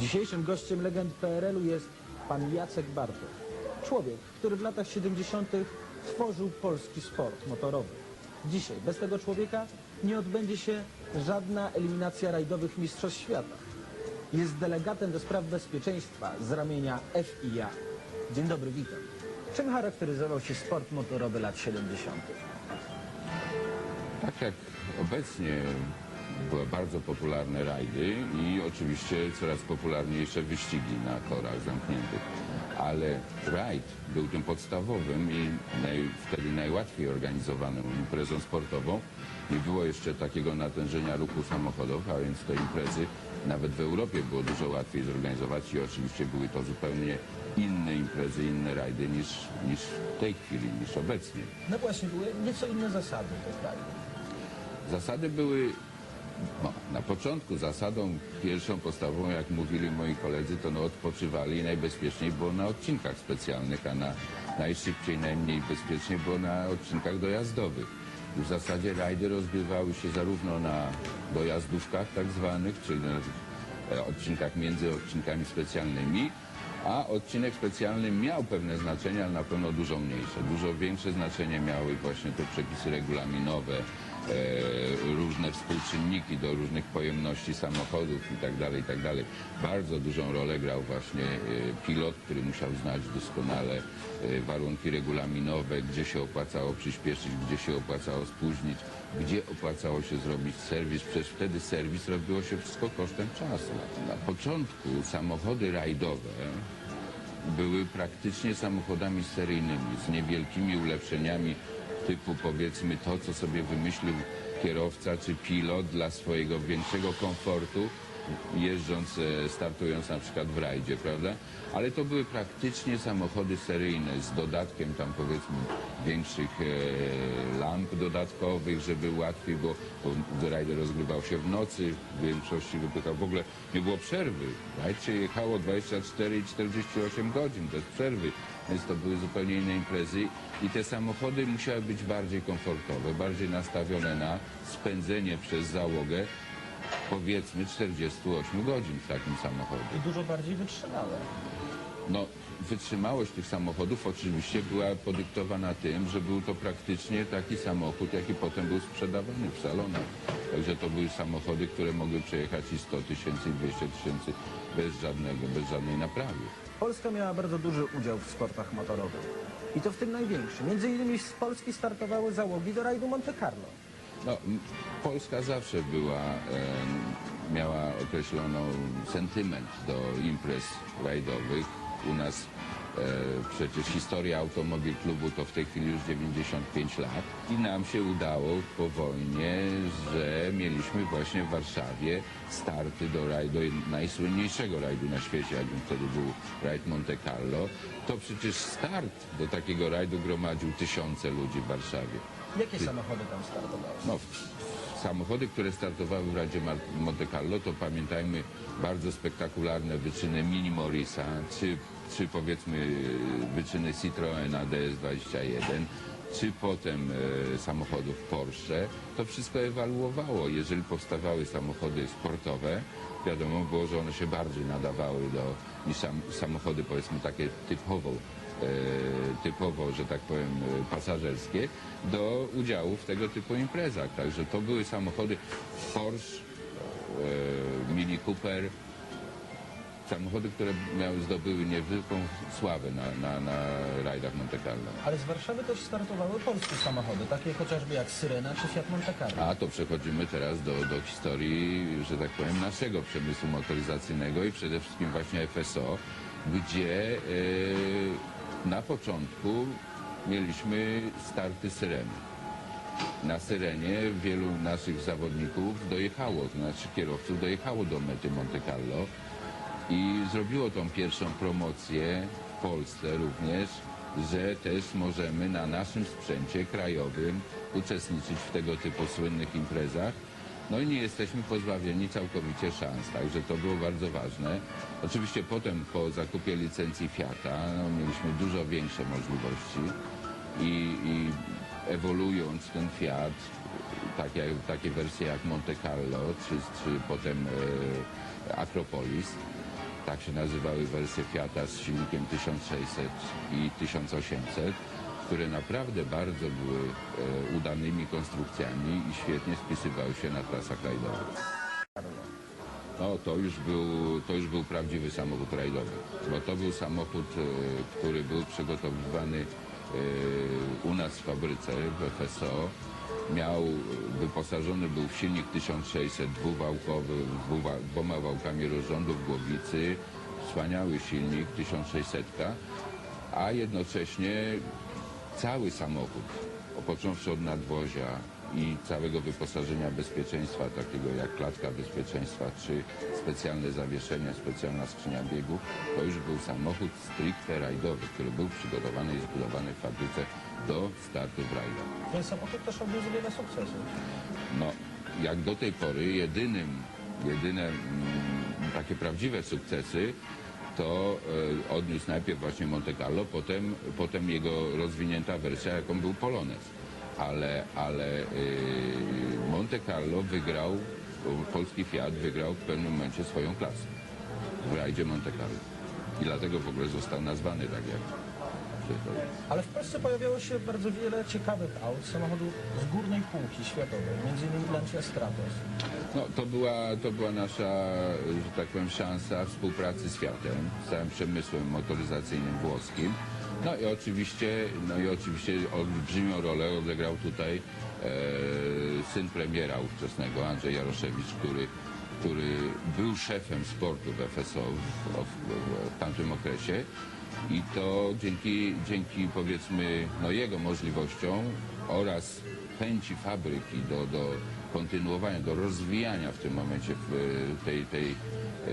Dzisiejszym gościem legend PRL-u jest pan Jacek Bartosz. Człowiek, który w latach 70. tworzył polski sport motorowy. Dzisiaj bez tego człowieka nie odbędzie się żadna eliminacja rajdowych mistrzostw świata. Jest delegatem do spraw bezpieczeństwa z ramienia FIA. Dzień dobry, witam. Czym charakteryzował się sport motorowy lat 70.? Tak jak obecnie bardzo popularne rajdy i oczywiście coraz popularniejsze wyścigi na torach zamkniętych. Ale rajd był tym podstawowym i naj, wtedy najłatwiej organizowaną imprezą sportową. Nie było jeszcze takiego natężenia ruchu samochodów, a więc te imprezy nawet w Europie było dużo łatwiej zorganizować i oczywiście były to zupełnie inne imprezy, inne rajdy niż, niż w tej chwili, niż obecnie. No właśnie, były nieco inne zasady tych rajdów. Zasady były, no, na początku zasadą pierwszą podstawową, jak mówili moi koledzy, to no, odpoczywali i najbezpieczniej było na odcinkach specjalnych, a na najszybciej, najmniej bezpiecznie było na odcinkach dojazdowych. W zasadzie rajdy rozgrywały się zarówno na dojazdówkach tak zwanych, czyli na e, odcinkach między odcinkami specjalnymi, a odcinek specjalny miał pewne znaczenie, ale na pewno dużo mniejsze. Dużo większe znaczenie miały właśnie te przepisy regulaminowe, różne współczynniki do różnych pojemności samochodów itd., itd. Bardzo dużą rolę grał właśnie e, pilot, który musiał znać doskonale e, warunki regulaminowe, gdzie się opłacało przyspieszyć, gdzie się opłacało spóźnić, gdzie opłacało się zrobić serwis. Przecież wtedy serwis robiło się wszystko kosztem czasu. Na początku samochody rajdowe były praktycznie samochodami seryjnymi z niewielkimi ulepszeniami typu powiedzmy to, co sobie wymyślił kierowca czy pilot dla swojego większego komfortu jeżdżąc, startując na przykład w rajdzie, prawda? Ale to były praktycznie samochody seryjne z dodatkiem tam powiedzmy większych e, lamp dodatkowych, żeby łatwiej bo rajd rozgrywał się w nocy, w większości wypychał, w ogóle nie było przerwy. Rajd się jechało 24 i 48 godzin bez przerwy, więc to były zupełnie inne imprezy i te samochody musiały być bardziej komfortowe, bardziej nastawione na spędzenie przez załogę powiedzmy 48 godzin w takim samochodzie. I dużo bardziej wytrzymałe. No, wytrzymałość tych samochodów oczywiście była podyktowana tym, że był to praktycznie taki samochód, jaki potem był sprzedawany w salonach. Także to były samochody, które mogły przejechać i 100 tysięcy, i 200 tysięcy bez żadnego, bez żadnej naprawy. Polska miała bardzo duży udział w sportach motorowych. I to w tym największy. Między innymi z Polski startowały załogi do rajdu Monte Carlo. No, Polska zawsze była, miała określoną sentyment do imprez rajdowych. U nas e, przecież historia Automobil Klubu to w tej chwili już 95 lat i nam się udało po wojnie, że mieliśmy właśnie w Warszawie starty do rajdu, najsłynniejszego rajdu na świecie, jakim wtedy był rajd Monte Carlo. To przecież start do takiego rajdu gromadził tysiące ludzi w Warszawie. Jakie samochody tam startowały? No, samochody, które startowały w Radzie Monte Carlo, to pamiętajmy bardzo spektakularne wyczyny Mini Morrisa, czy, czy powiedzmy wyczyny Citroena DS21, czy potem e, samochodów Porsche. To wszystko ewaluowało. Jeżeli powstawały samochody sportowe, wiadomo było, że one się bardziej nadawały do, niż sam, samochody powiedzmy takie typowo e, typowo, że tak powiem, e, pasażerskie, do udziału w tego typu imprezach. Także to były samochody Porsche, e, Mini Cooper, samochody, które miały, zdobyły niezwykłą sławę na, na, na rajdach Monte Carlo. Ale z Warszawy też startowały polskie samochody, takie chociażby jak Syrena czy Fiat Monte Carlo. A to przechodzimy teraz do, do historii, że tak powiem, naszego przemysłu motoryzacyjnego i przede wszystkim właśnie FSO, gdzie e, na początku mieliśmy starty syreny. Na Syrenie wielu naszych zawodników dojechało, to znaczy kierowców dojechało do mety Monte Carlo i zrobiło tą pierwszą promocję w Polsce również, że też możemy na naszym sprzęcie krajowym uczestniczyć w tego typu słynnych imprezach. No i nie jesteśmy pozbawieni całkowicie szans, także to było bardzo ważne. Oczywiście potem po zakupie licencji Fiata no, mieliśmy dużo większe możliwości i, i ewoluując ten Fiat, takie, takie wersje jak Monte Carlo czy, czy potem e, Acropolis, tak się nazywały wersje Fiata z silnikiem 1600 i 1800, które naprawdę bardzo były e, udanymi konstrukcjami i świetnie spisywały się na trasach rajdowych. No, to już był, to już był prawdziwy samochód rajdowy, bo to był samochód, e, który był przygotowywany e, u nas w fabryce w FSO. Miał, wyposażony był w silnik 1600 dwuwałkowy, dwoma wałkami rozrządu w głowicy, wspaniały silnik 1600, a jednocześnie cały samochód, począwszy od nadwozia i całego wyposażenia bezpieczeństwa, takiego jak klatka bezpieczeństwa, czy specjalne zawieszenia, specjalna skrzynia biegów, to już był samochód stricte rajdowy, który był przygotowany i zbudowany w fabryce do startu w rajdach. Ten samochód też odniósł wiele sukcesów. No, jak do tej pory jedynym, jedyne mm, takie prawdziwe sukcesy to e, odniósł najpierw właśnie Monte Carlo, potem, potem jego rozwinięta wersja, jaką był Polones. Ale, ale e, Monte Carlo wygrał, polski Fiat wygrał w pewnym momencie swoją klasę w rajdzie Monte Carlo. I dlatego w ogóle został nazwany tak jak. Ale w Polsce pojawiało się bardzo wiele ciekawych aut, samochodów z górnej półki światowej, między innymi Lancia Stratos. No, to była, to była nasza, że tak powiem, szansa współpracy z Fiatem, z całym przemysłem motoryzacyjnym włoskim. No i oczywiście, no i oczywiście olbrzymią rolę odegrał tutaj e, syn premiera ówczesnego, Andrzej Jaroszewicz, który, który był szefem sportu w FSO w, w, w tamtym okresie. I to dzięki, dzięki powiedzmy no jego możliwościom oraz chęci fabryki do, do kontynuowania, do rozwijania w tym momencie w, tej, tej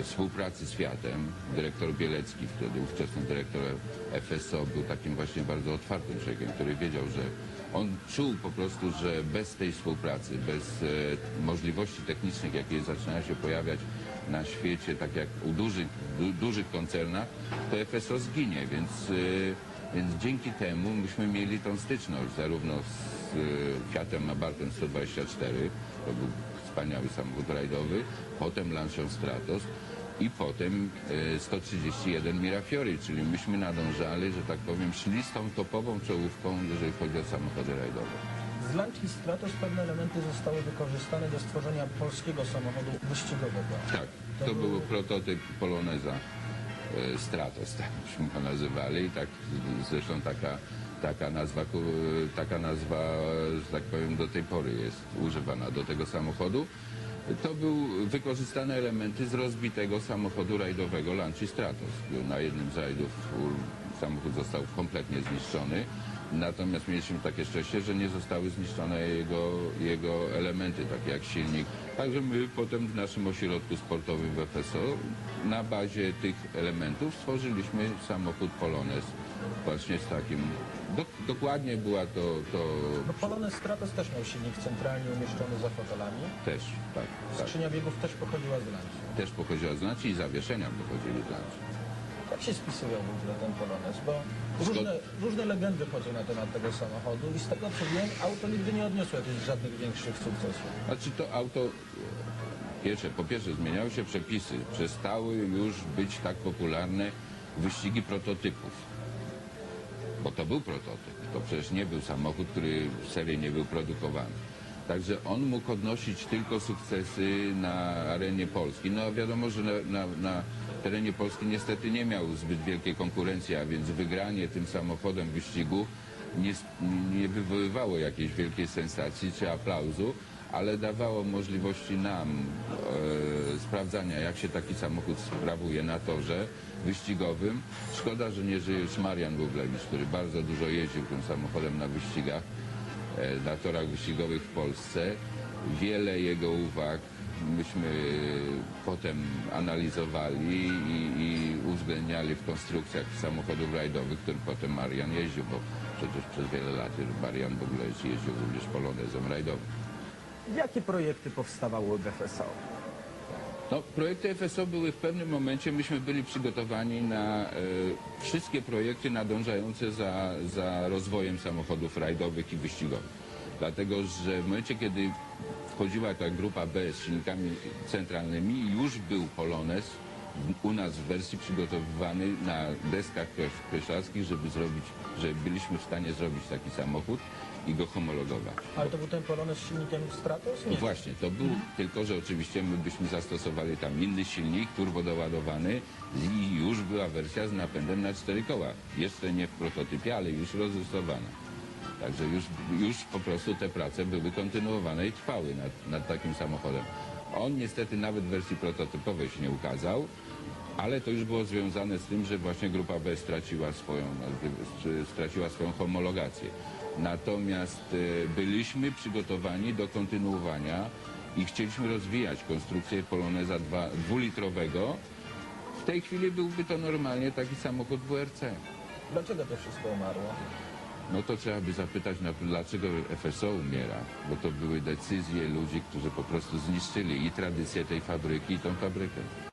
współpracy z Fiatem. Dyrektor Bielecki, wtedy ówczesny dyrektor FSO, był takim właśnie bardzo otwartym człowiekiem, który wiedział, że on czuł po prostu, że bez tej współpracy, bez e, możliwości technicznych, jakie zaczynają się pojawiać na świecie, tak jak u dużych, du, dużych koncernach, to FSO zginie, więc, e, więc dzięki temu myśmy mieli tą styczność zarówno z e, Fiatem Abartem 124, to był wspaniały samochód rajdowy, potem Lancią Stratos i potem e, 131 Mirafiori, czyli myśmy nadążali, że tak powiem, szli z tą topową czołówką, jeżeli chodzi o samochody rajdowe. Z Lanci Stratos pewne elementy zostały wykorzystane do stworzenia polskiego samochodu wyścigowego. Tak, to był prototyp Poloneza e, Stratos, tak byśmy go nazywali i tak zresztą taka, taka nazwa, ku- taka nazwa, że tak powiem, do tej pory jest używana do tego samochodu. To był wykorzystane elementy z rozbitego samochodu rajdowego Lanci Stratos. Był Na jednym z rajdów samochód został kompletnie zniszczony. Natomiast mieliśmy takie szczęście, że nie zostały zniszczone jego, jego elementy, takie jak silnik. Także my potem w naszym ośrodku sportowym w FSO na bazie tych elementów stworzyliśmy samochód Polones właśnie z takim. Do, dokładnie była to, to No Polonez Stratos też miał silnik centralnie umieszczony za fotelami. też, tak, tak. Skrzynia biegów też pochodziła z Lanci. Też pochodziła z Lanci i zawieszenia pochodzili z Lanci. Jak się spisują w ogóle ten Polonez? Bo różne, różne legendy chodzą na temat tego samochodu i z tego co wiem, auto nigdy nie odniosło jakichś żadnych większych sukcesów. Znaczy to auto, pierwsze, po pierwsze zmieniały się przepisy, przestały już być tak popularne wyścigi prototypów. Bo to był prototyp, to przecież nie był samochód, który w serii nie był produkowany. Także on mógł odnosić tylko sukcesy na arenie Polski. No wiadomo, że na, na, na terenie Polski niestety nie miał zbyt wielkiej konkurencji, a więc wygranie tym samochodem wyścigu nie, nie wywoływało jakiejś wielkiej sensacji czy aplauzu, ale dawało możliwości nam e, sprawdzania, jak się taki samochód sprawuje na torze wyścigowym. Szkoda, że nie żyje już Marian Bublewicz, który bardzo dużo jeździł tym samochodem na wyścigach, e, na torach wyścigowych w Polsce. Wiele jego uwag myśmy potem analizowali i, i uwzględniali w konstrukcjach samochodów rajdowych, którym potem Marian jeździł, bo przecież przez wiele lat Marian Bublewicz jeździł również polonezem rajdowym. Jakie projekty powstawały w FSO? No, projekty FSO były w pewnym momencie, myśmy byli przygotowani na e, wszystkie projekty nadążające za, za rozwojem samochodów rajdowych i wyścigowych. Dlatego, że w momencie, kiedy wchodziła ta grupa B z silnikami centralnymi, już był Polones w- u nas w wersji przygotowywany na deskach kreś- kreślarskich, żeby zrobić, że byliśmy w stanie zrobić taki samochód i go homologować. Ale to był ten Polonez z silnikiem Stratos? No właśnie, to był, tylko że oczywiście my byśmy zastosowali tam inny silnik, turbodoładowany i już była wersja z napędem na cztery koła. Jeszcze nie w prototypie, ale już rozrysowana. Także już, już po prostu te prace były kontynuowane i trwały nad, nad takim samochodem. On niestety nawet w wersji prototypowej się nie ukazał, ale to już było związane z tym, że właśnie grupa B straciła swoją, straciła swoją homologację. Natomiast e, byliśmy przygotowani do kontynuowania i chcieliśmy rozwijać konstrukcję Poloneza 2, dwulitrowego. W tej chwili byłby to normalnie taki samochód WRC. Dlaczego to wszystko umarło? No to trzeba by zapytać, na, dlaczego FSO umiera, bo to były decyzje ludzi, którzy po prostu zniszczyli i tradycję tej fabryki, i tą fabrykę.